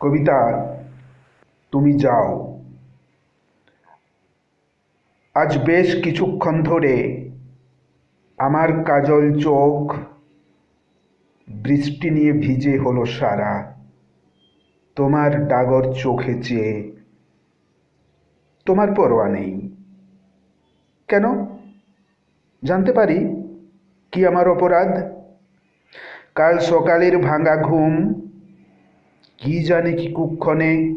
কবিতা, তুমি যাও। আজ বেশ কিছুক্ষণ ধরে আমার কাজল চোখ বৃষ্টি নিয়ে ভিজে হলো সারা। তোমার ডাগর চোখে চেয়ে তোমার পরোয়া নেই। কেন? জানতে পারি কি আমার অপরাধ? কাল সকালের ভাঙা ঘুম কি জানে কি কুক্ষণে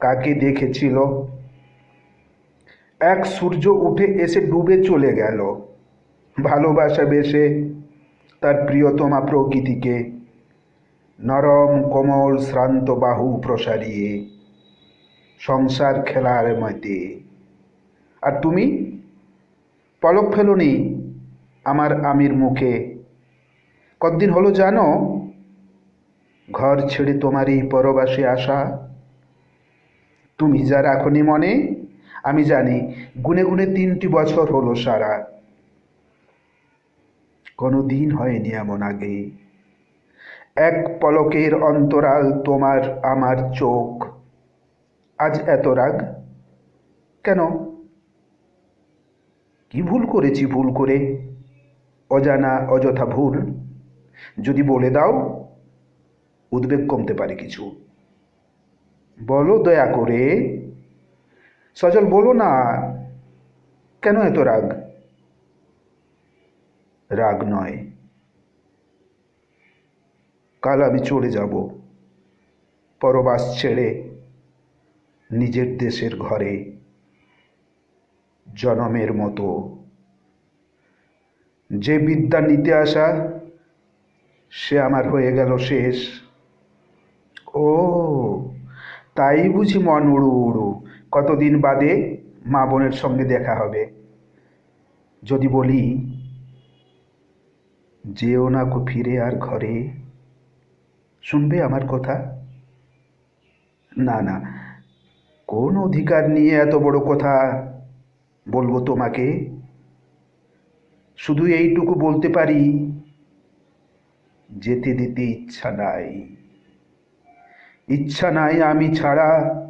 কাকে দেখেছিল। এক সূর্য উঠে এসে ডুবে চলে গেল। ভালোবাসা বেশে তার প্রিয়তমা প্রকৃতিকে। নরম, কোমল, শ্রান্ত বাহু প্রসারিয়ে সংসার খেলার মতে। আর তুমি? পলক ফেলনি আমার আমির মুখে। কতদিন হলো জানো? ঘর ছেড়ে তোমার এই পরবাসে আসা। তুমি যা রাখনি মনে, আমি জানি গুনে গুনে তিনটি বছর হলো সারা। কোনো দিন হয়নি এমন আগে। এক পলকের অন্তরাল তোমার আমার চোখ। আজ এত রাগ? কেন? কি ভুল করেছি ভুল করে? অজানা, অযথা ভুল? যদি বলে দাও। উদ্বেগ কমতে পারে কিছু। বলো দয়া করে। সজল, বলো না, কেন এত রাগ? রাগ নয়। কাল আমি চলে যাব, পরবাস ছেড়ে নিজের দেশের ঘরে, জনমের মতো। যে বিদ্যা নিতে আসা, সে আমার হয়ে গেল শেষ। ও, তাই বুঝি মন উড়ু উড়ু। কতদিন বাদে মা বোনের সঙ্গে দেখা হবে। যদি বলি, যেও না কো ফিরে আর ঘরে। শুনবে আমার কথা? না না, কোন অধিকার নিয়ে এত বড় কথা বলব তোমাকে? শুধু এইটুকু বলতে পারি, যেতে দিতে ইচ্ছা নাই। ইচ্ছা নাই আমি ছাড়া।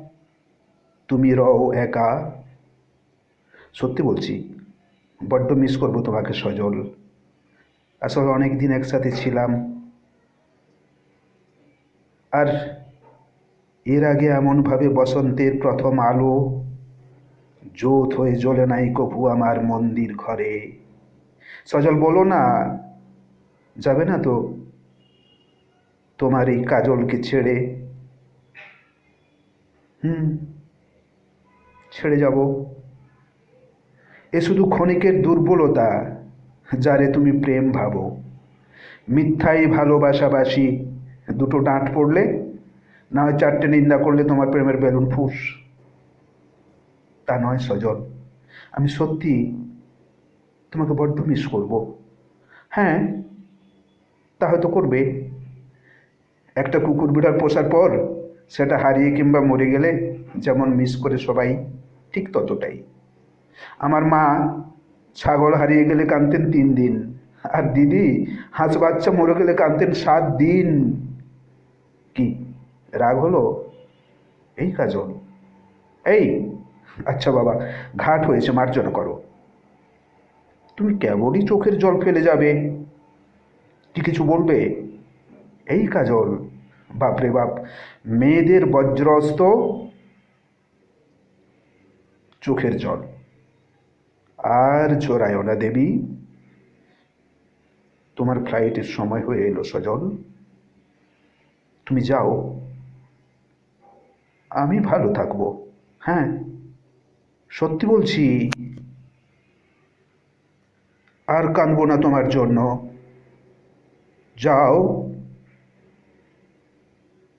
তুমি রও একা। সত্যি বলছি, বড্ড মিস করব তোমাকে সজল। আসলে অনেক দিন একসাথে ছিলাম। আর এর আগে এমনভাবে বসন্তের প্রথম আলো, জোত হয়ে জ্বলে নাই কভু আমার মন্দির ঘরে। সজল, বলো না, যাবে না তো? তোমার এই কাজলকে ছেড়ে হুম, ছেড়ে যাব। এ শুধু ক্ষণিকের দুর্বলতা যারে তুমি প্রেম ভাবো। মিথ্যাই ভালোবাসাবাসি দুটো ডাঁট পড়লে, না হয় চারটে নিন্দা করলে তোমার প্রেমের বেলুন ফুস। তা নয় সজল, আমি সত্যি তোমাকে বড্ড মিস করব। হ্যাঁ তা হয়তো করবে। একটা কুকুর বিড়াল পোষার পর সেটা হারিয়ে কিংবা মরে গেলে যেমন মিস করে সবাই, ঠিক ততটাই। আমার মা ছাগল হারিয়ে গেলে কাঁদতেন তিন দিন, আর দিদি হাঁস বাচ্চা মরে গেলে কাঁদতেন সাত দিন। কি, রাগ হলো? এই কাজল, এই আচ্ছা বাবা, ঘাট হয়েছে, মার্জনা করো। তুমি কেবলই চোখের জল ফেলে যাবে, কি কিছু বলবে? এই কাজল বাপরে বাপ। মেয়েদের বজ্রস্ত চোখের জল। আর জোড়ায় না দেবী। তোমার ফ্লাইটের সময় হয়ে এলো সজল। তুমি যাও। আমি ভালো থাকব। হ্যাঁ সত্যি বলছি। আর কাঁদবো না তোমার জন্য। যাও।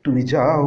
তুমি যাও।